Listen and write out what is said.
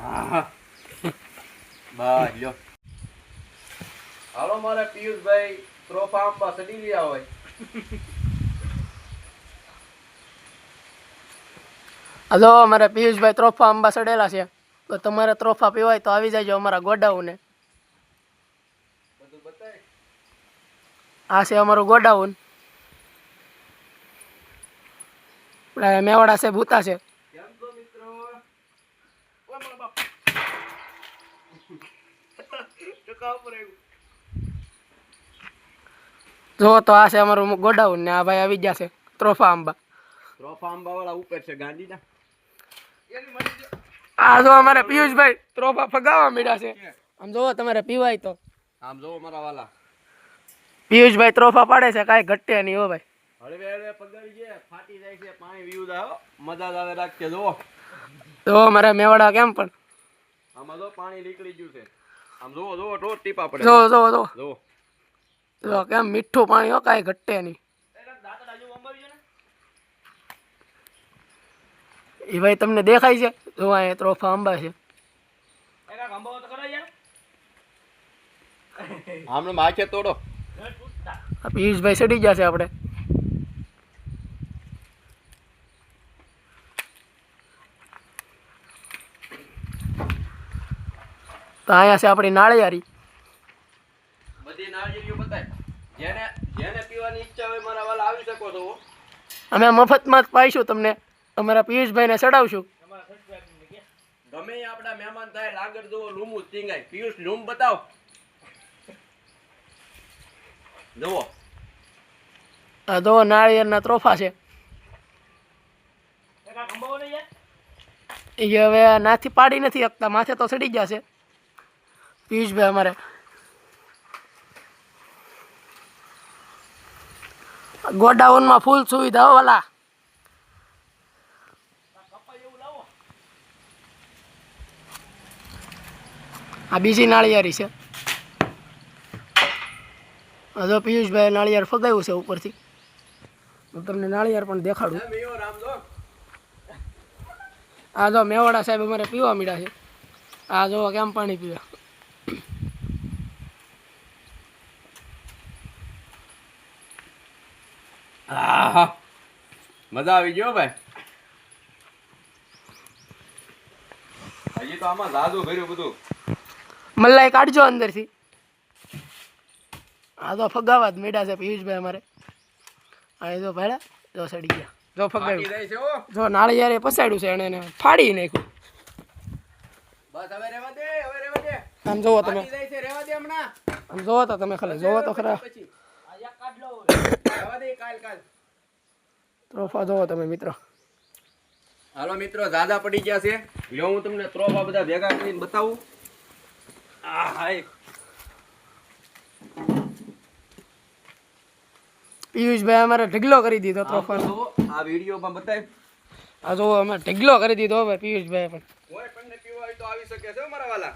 હા. બસ લ્યો હાલો મારા પિયુષભાઈ ત્રોફા આંબા સડી ગયા હોય. હલો અમારે પિયુષભાઈ ત્રોફા આંબા સડેલા છે. તો તમારે ત્રોફા પીવાય તો આવી જાયજો અમારા ગોડાઉને. બધું આ છે અમારું ગોડાઉન. મેવાડા છે ભૂતા છે. મારા બાપ જો તો આ છે અમારું ગોડાઉન ને આ ભાઈ આવી ગયા છે ત્રોફા આંબા. ત્રોફા આંબા વાળા ઉપર છે ગાંધીના. આ જો અમારે પિયુષભાઈ ત્રોફા ફગાવા મીડા છે. આમ જોવો તમારે પીવાય તો. આમ જોવો મારા વાલા. પિયુષભાઈ ત્રોફા પાડે છે કાંઈ ઘટે નહીં હો ભાઈ. હળવે હળવે પગારી છે ફાટી જાય છે પાણી વીવું જાય મજા આવે રાખજે જોવો જો મારા મેવાડા કેમ પણ? આમાં તો પાણી નીકળી ગયું છે. આમ જોવો જોવો ટોટ ટીપા પડે. જો જો જો જો કેમ મીઠું પાણી હો કાંઈ ઘટે નહીં. એ ભાઈ તમને દેખાય છે? જો અહીંયા ત્રોફા આંબા છે. આમને માખે તોડો. પિયુષભાઈ સડી ગયા છે આપણે. તો અહીંયા છે આપણી નાળિયારી. બધી નાળિયેરીઓ બતાય. જેને જેને પીવાની ઈચ્છા હોય મારા વાલા આવી શકો છો. અમે મફતમાં જ પાઈશું તમને. અમારા પિયુષભાઈને ચડાવશું. ગમે આપણા મહેમાન થાય લાગર જોવો લૂમું જ ટીંગાય પિયુષ લૂમ બતાવ. જુઓ. આ દો નાળિયેરના ત્રોફા છે. એ હવે નાથી પાડી નથી શકતા માથે તો સડી ગયા છે. પિયુષભાઈ અમારે. ગોડાઉનમાં ફૂલ સુવિધા વાલા. આ બીજી નાળિયારી છે. આ જો પિયુષભાઈ નાળિયાર ફગાવ્યું છે ઉપરથી. હું તમને નાળિયાર પણ દેખાડું. આ જો મેવાડા સાહેબ અમારે પીવા મીડા છે. આ જો કેમ પાણી પીવે? આહા. મજા આવી ગયો ભાઈ. હજી તો આમાં જાદુ ભર્યું બધું. મલાઈ કાઢજો અંદરથી. આ તો ફગાવા જ મેડા છે પિયુષભાઈ અમારે. આ જો ભાડા જો સડી ગયા. જો ફગાવી ફગાવ્યું જો નાળિયારે પસાડ્યું છે એને એને ફાડી નાખ્યું. બસ હવે રહેવા દે હવે રહેવા દે. આમ જોવો તમે. ફાટી રહેવા દે હમણાં. આમ જોવો તો તમે ખાલી. જોવો તો ખરા. પછી. રહેવા દે કાલ કાલ. ત્રોફા જોવો તમે મિત્રો. હાલો મિત્રો દાદા પડી ગયા છે. લ્યો હું તમને ત્રોફા બધા ભેગા કરીને બતાવું. આ હાય. પિયુષભાઈ અમારે ઢગલો કરી દીધો ત્રોફા જોવો આ વિડીયોમાં બતાય. આ જોવો અમે ઢગલો કરી દીધો હવે પિયુષભાઈ પણ. કોઈ પણ પીવા હોય તો આવી શકે છે મારા વાલા.